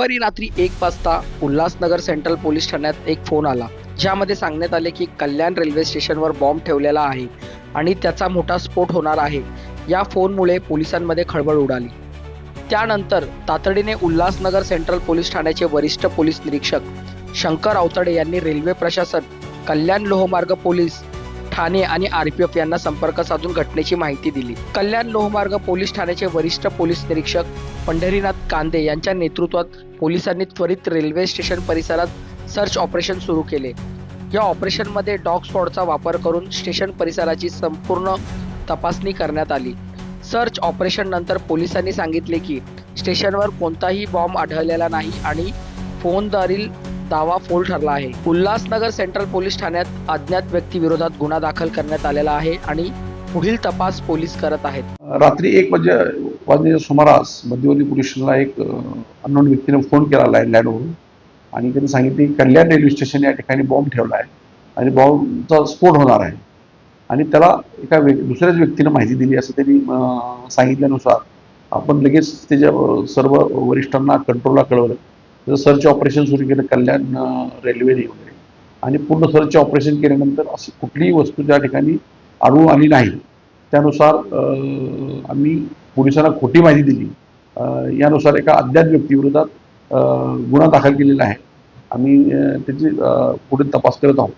सोमवारी रात्री एक वाजता उल्हासनगर सेंट्रल पोलीस ठाण्यात एक फोन आला ज्यामध्ये सांगण्यात आले की कल्याण रेल्वे स्टेशनवर बॉम्ब ठेवलेला आहे आणि त्याचा मोठा स्फोट होणार आहे. या फोनमुळे पोलिसांमध्ये खळबळ उडाली. त्यानंतर तातडीने उल्हासनगर सेंट्रल पोलीस ठाण्याचे वरिष्ठ पोलीस निरीक्षक शंकर अवतडे यांनी रेल्वे प्रशासन कल्याण लोहमार्ग पोलीस ठाणे आणि आरपीएफ यांना संपर्क साधून घटनेची माहिती दिली. कल्याण लोहमार्ग पोलीस ठाण्याचे वरिष्ठ पोलीस निरीक्षक पंढरीनाथ कांदे यांच्या नेतृत्वात पोलिसांनी त्वरित रेल्वे स्टेशन परिसरात सर्च ऑपरेशन सुरू केले. या ऑपरेशनमध्ये डॉग स्पॉटचा वापर करून स्टेशन परिसराची संपूर्ण तपासणी करण्यात आली. सर्च ऑपरेशन नंतर पोलिसांनी सांगितले की स्टेशनवर कोणताही बॉम्ब आढळलेला नाही आणि फोनद्वारील दावा फोल ठरला आहे. उल्हासनगर सेंट्रल पोलीस ठाण्यात अज्ञात व्यक्तीविरोधात गुन्हा दाखल करण्यात आलेला आहे आणि पुढील तपास पोलीस करत आहेत. रात्री एक वाजे वाजण्याच्या सुमारास मध्यवर्ती पोलीस स्टेशनला एक अननोन व्यक्तीने फोन केला लँडलाईनवरून आणि त्यांनी सांगितले की कल्याण रेल्वे स्टेशन या ठिकाणी बॉम्ब ठेवला आहे आणि बॉम्बचा स्फोट होणार आहे. आणि त्याला एका व्य दुसऱ्याच व्यक्तीनं माहिती दिली असं त्यांनी सांगितल्यानुसार आपण लगेच त्याच्या सर्व वरिष्ठांना कंट्रोलला कळवलं. त्याचं सर्च ऑपरेशन सुरू केलं कल्याण रेल्वेने वगैरे. आणि पूर्ण सर्च ऑपरेशन केल्यानंतर अशी कुठलीही वस्तू त्या ठिकाणी आढळून आली नाही. त्यानुसार आम्ही पोलिसांना खोटी माहिती दिली. यानुसार एका अज्ञात व्यक्तीविरोधात गुन्हा दाखल केलेला आहे. आम्ही त्याची पुढे पुढील तपास करत आहोत.